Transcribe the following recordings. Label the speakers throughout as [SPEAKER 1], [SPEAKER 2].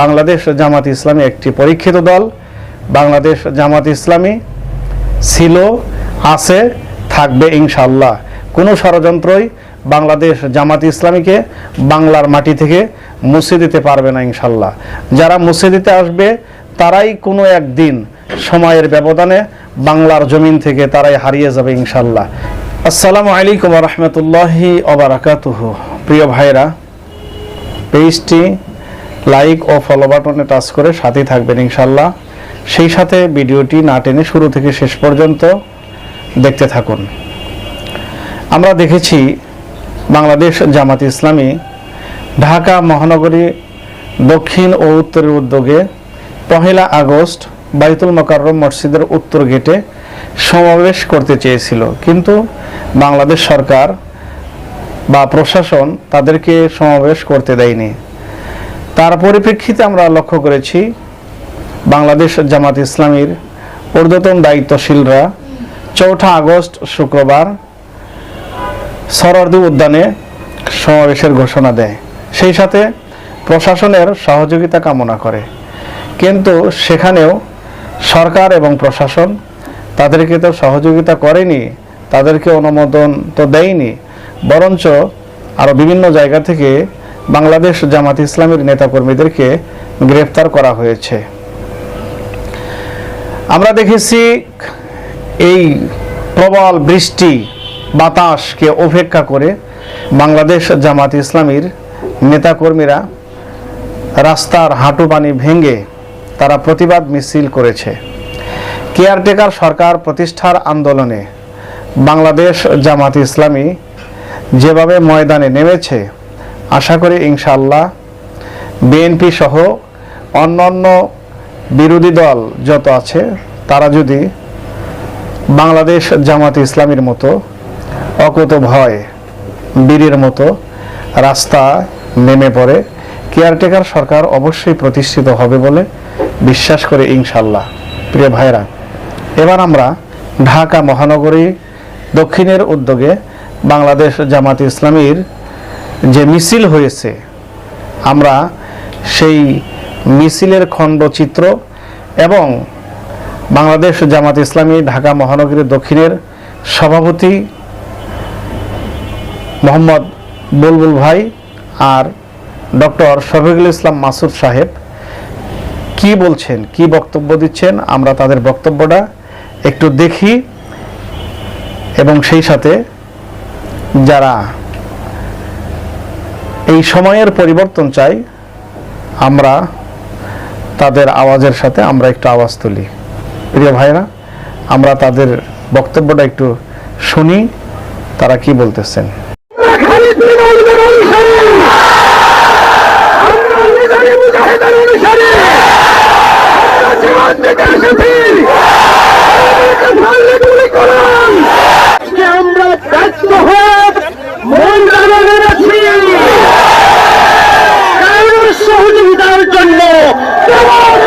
[SPEAKER 1] বাংলাদেশ জামাত ইসলামী একটি পরীক্ষিত দল। বাংলাদেশ জামাত ইসলামী ছিল, আছে, থাকবে ইনশাল্লাহ কোনো ষড়যন্ত্রই বাংলাদেশ জামাত ইসলামীকে বাংলার মাটি থেকে মুছে দিতে পারবে না ইনশাল্লাহ যারা মুছে দিতে আসবে, তারাই কোনো একদিন সময়ের ব্যবধানে বাংলার জমিন থেকে তারাই হারিয়ে যাবে ইনশাল্লাহ আসসালামু আলাইকুম রহমতুল্লাহি অবরাকাতুহ প্রিয় ভাইরা, পেজটি লাইক ও ফলো বাটনে টাচ করে সাথেই থাকবেন ইনশাল্লাহ সেই সাথে ভিডিওটি না টেনে শুরু থেকে শেষ পর্যন্ত দেখতে থাকুন। আমরা দেখেছি বাংলাদেশ জামাত ইসলামী ঢাকা মহানগরী দক্ষিণ ও উত্তরের উদ্যোগে পহেলা আগস্ট বাইতুল মকাররম মসজিদের উত্তর গেটে সমাবেশ করতে চেয়েছিল। কিন্তু বাংলাদেশ সরকার বা প্রশাসন তাদেরকে সমাবেশ করতে দেয়নি। তার পরিপ্রেক্ষিতে আমরা লক্ষ্য করেছি বাংলাদেশ জামাত ইসলামীর ঊর্ধ্বতন দায়িত্বশীলরা চৌঠা আগস্ট শুক্রবার সরর্দি উদ্যানে সমাবেশের ঘোষণা দেয়। সেই সাথে প্রশাসনের সহযোগিতা কামনা করে। কিন্তু সেখানেও সরকার এবং প্রশাসন তাদেরকে তো সহযোগিতা করেনি, তাদেরকে অনুমোদন তো দেয়নি, বরঞ্চ আরও বিভিন্ন জায়গা থেকে বাংলাদেশ জামাত ইসলামের নেতাকর্মীদেরকে গ্রেফতার করা হয়েছে। আমরা দেখেছি এই প্রবল বৃষ্টি, বাতাসকে উপেক্ষা করে বাংলাদেশ জামাত ইসলামীর নেতাকর্মীরা রাস্তার হাঁটু পানি ভেঙে তারা প্রতিবাদ মিছিল করেছে। কেয়ারটেকার সরকার প্রতিষ্ঠার আন্দোলনে বাংলাদেশ জামাত ইসলামী যেভাবে ময়দানে নেমেছে আশা করি ইনশাল্লাহ বিএনপি সহ অন্যান্য বিরোধী দল যত আছে, তারা যদি বাংলাদেশ জামাত ইসলামীর মতো অকুত ভয় বীরের মতো রাস্তা নেমে পড়ে কেয়ারটেকার সরকার অবশ্যই প্রতিষ্ঠিত হবে বলে বিশ্বাস করে ইনশাল্লাহ প্রিয় ভাইরা এবার আমরা ঢাকা মহানগরী দক্ষিণের উদ্যোগে বাংলাদেশ জামাত ইসলামীর যে মিছিল হয়েছে, আমরা সেই মিছিলের খণ্ডচিত্র এবং বাংলাদেশ জামাত ইসলামী ঢাকা মহানগরীর দক্ষিণের সভাপতি মোহাম্মদ বুলবুল ভাই আর ডক্টর শফিকুল ইসলাম মাসুদ সাহেব কি বলছেন, কি বক্তব্য দিচ্ছেন, আমরা তাদের বক্তব্যটা একটু দেখি এবং সেই সাথে যারা এই সময়ের পরিবর্তন চাই, আমরা তাদের আওয়াজের সাথে আমরা একটু আওয়াজ তুলি। প্রিয় ভাইরা আমরা তাদের বক্তব্যটা একটু শুনি, তারা কি বলতেছেন?
[SPEAKER 2] আমরা অনুসারী আমরা Vamos!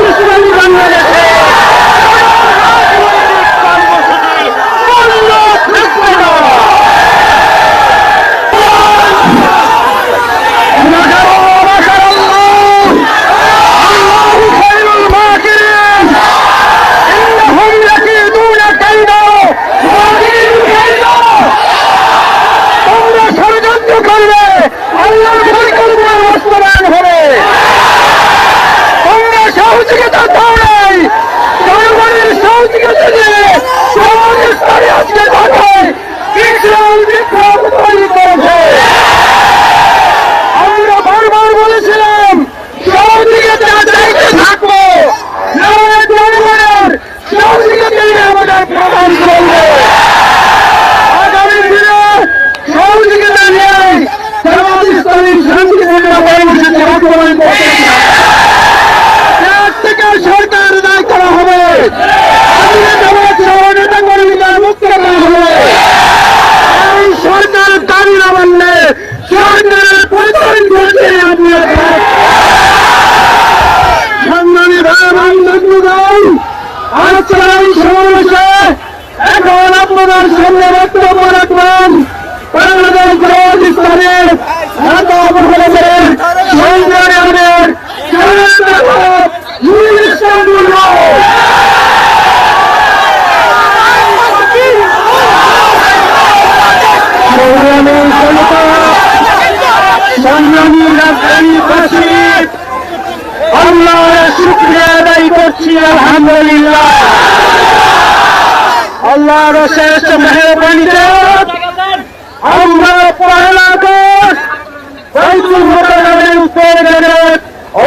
[SPEAKER 2] সরকার দাবি না মানলে সরকারের পরিচালন করতে আপনার সংগ্রামী ভাই বান্ধবগণ আজকের এই সমাবেশে এখন আপনাদের সামনে বক্তব্য রাখবেন বাংলাদেশ জামাত আল্লাহর শেষ মেহরবানিতে আমরা পয়লা আগস্ট বাইতুল মোকাররমের উপর গেলে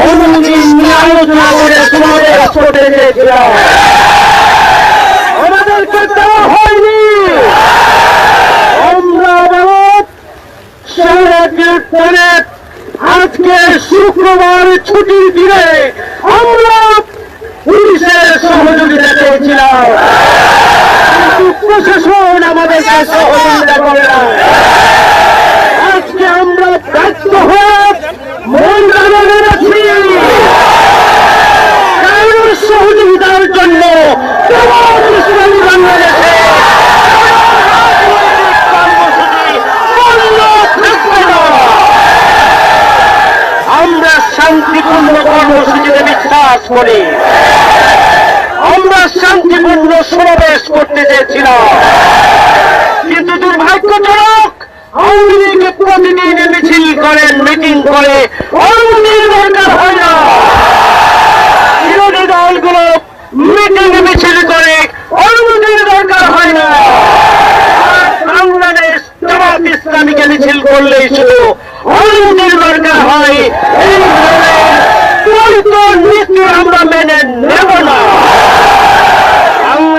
[SPEAKER 2] অনুমতি আলোচনা করে সমাবেশ করতে চেয়েছিলাম আমাদেরকে হয়নি। আমরা আবার সারা কীর্তনে আজকে শুক্রবার ছুটির দিনে আমরা পুলিশের সহযোগিতা চেয়েছিলাম। প্রশাসন আমাদেরকে সহযোগিতা করে। না আজকে আমরা ব্যস্ত হয়ে মন্ত্রণালয়ে আছি। কারোর সহযোগিতার জন্য বাংলাদেশে। আমরা শান্তিপূর্ণ কর্মসূচিতে বিশ্বাস করি। আমরা শান্তিপূর্ণ সমাবেশ করতে চেয়েছিলাম। কিন্তু দুর্ভাগ্যজনক, আওয়ামী লীগ প্রতিদিন মিছিল করেন মিটিং করে বিরোধী দলগুলো মিটিং মিছিল করে অনুমতির দরকার হয় না। বাংলাদেশ জামাত ইসলামীকে মিছিল করলেই শুধু অনুমতির দরকার হয়। আমরা মেনে নেব না।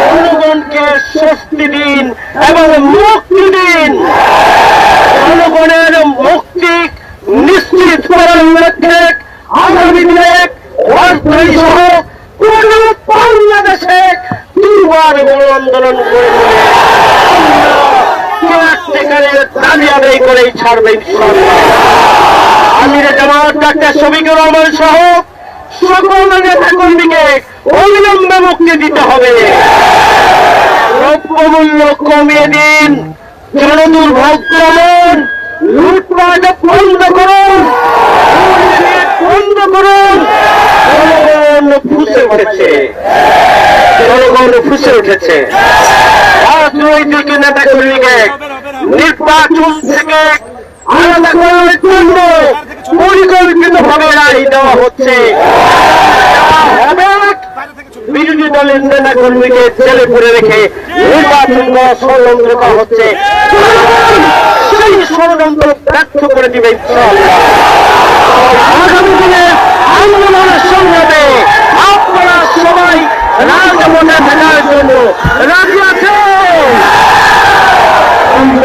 [SPEAKER 2] জনগণকে স্বস্তি দিন এবং মুক্তি দিন। জনগণের মুক্তি নিশ্চিত করার লক্ষ্যে আগামী দিনে বাংলাদেশে দুবার গণ আন্দোলন করে করেই ছাড়বে ইনশাআল্লাহ। আমির জামাত, ডাক্তার শফিকুর রহমান সহ সকল নেতা কর্মীকে অবিলম্বে মুক্তি দিতে হবে। দ্রব্যমূল্য কমিয়ে দিন। জনদুর্ভোগ কমন লুটপাট বন্ধ করুন। বন্ধ করুন। জনগণ ফুসে উঠেছে। জনগণ ফুসে উঠেছে। নির্বাচন থেকে আলাদা করার জন্য পরিকল্পিত ভাবে রায় দেওয়া হচ্ছে বিরোধী দলের নেতা কর্মীকে জেলে করে রেখে নির্বাচন করা ষড়যন্ত্র করা হচ্ছে সেই ষড়যন্ত্র ব্যর্থ করে দিবে। আগামী দিনে আন্দোলনের সংগ্রামে আপনারা সবাই রাজপথে থাকার জন্য রাজি আছেন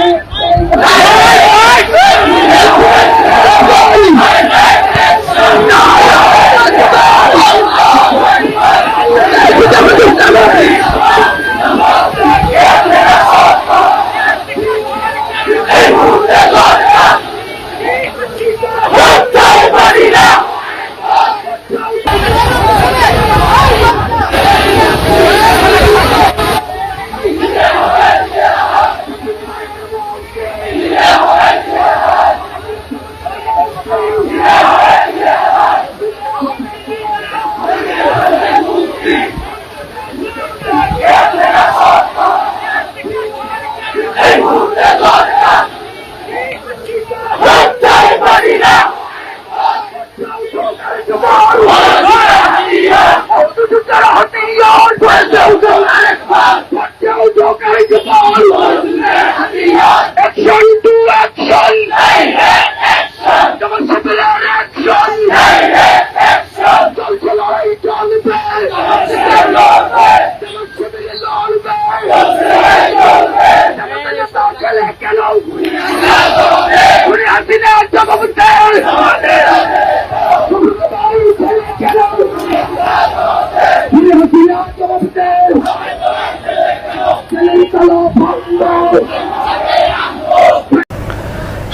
[SPEAKER 2] Vai!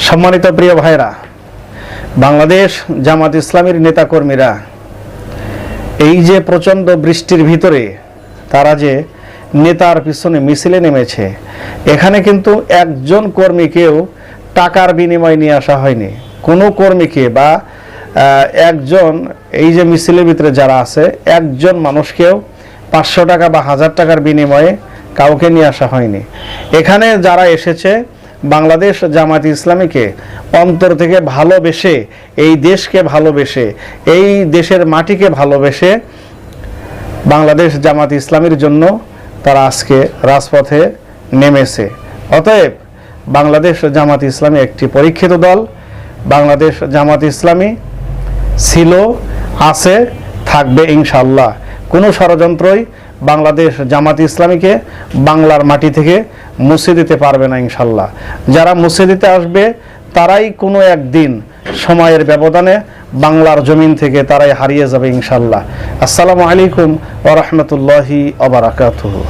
[SPEAKER 1] সম্মানিত প্রিয় ভাইরা বাংলাদেশ জামাত ইসলামীর নেতাকর্মীরা, এই যে প্রচণ্ড বৃষ্টির ভিতরে তারা যে নেতার পিছনে মিছিলে নেমেছে, এখানে কিন্তু একজন কর্মীকেও টাকার বিনিময় নিয়ে আসা হয়নি। কোনো কর্মীকে বা একজন, এই যে মিছিলের ভিতরে যারা আছে, একজন মানুষকেও পাঁচশো টাকা বা হাজার টাকার বিনিময়ে কাউকে নিয়ে আসা হয়নি। এখানে যারা এসেছে বাংলাদেশ জামাত ইসলামীকে অন্তর থেকে ভালোবেসে, এই দেশকে ভালোবেসে, এই দেশের মাটিকে ভালোবেসে বাংলাদেশ জামাত ইসলামীর জন্য তারা আজকে রাজপথে নেমেছে। অতএব বাংলাদেশ জামাত ইসলামী একটি পরীক্ষিত দল। বাংলাদেশ জামাত ইসলামী ছিল, আছে, থাকবে ইনশাল্লাহ কোনো ষড়যন্ত্রই বাংলাদেশ জামাত ইসলামীকে বাংলার মাটি থেকে মুছে দিতে পারবে না ইনশাল্লাহ। যারা মুছে দিতে আসবে, তারাই কোনো একদিন সময়ের ব্যবধানে বাংলার জমিন থেকে তারাই হারিয়ে যাবে ইনশাল্লাহ। আসসালামু আলাইকুম ওরহমতুল্লাহি অবরাকাতুহ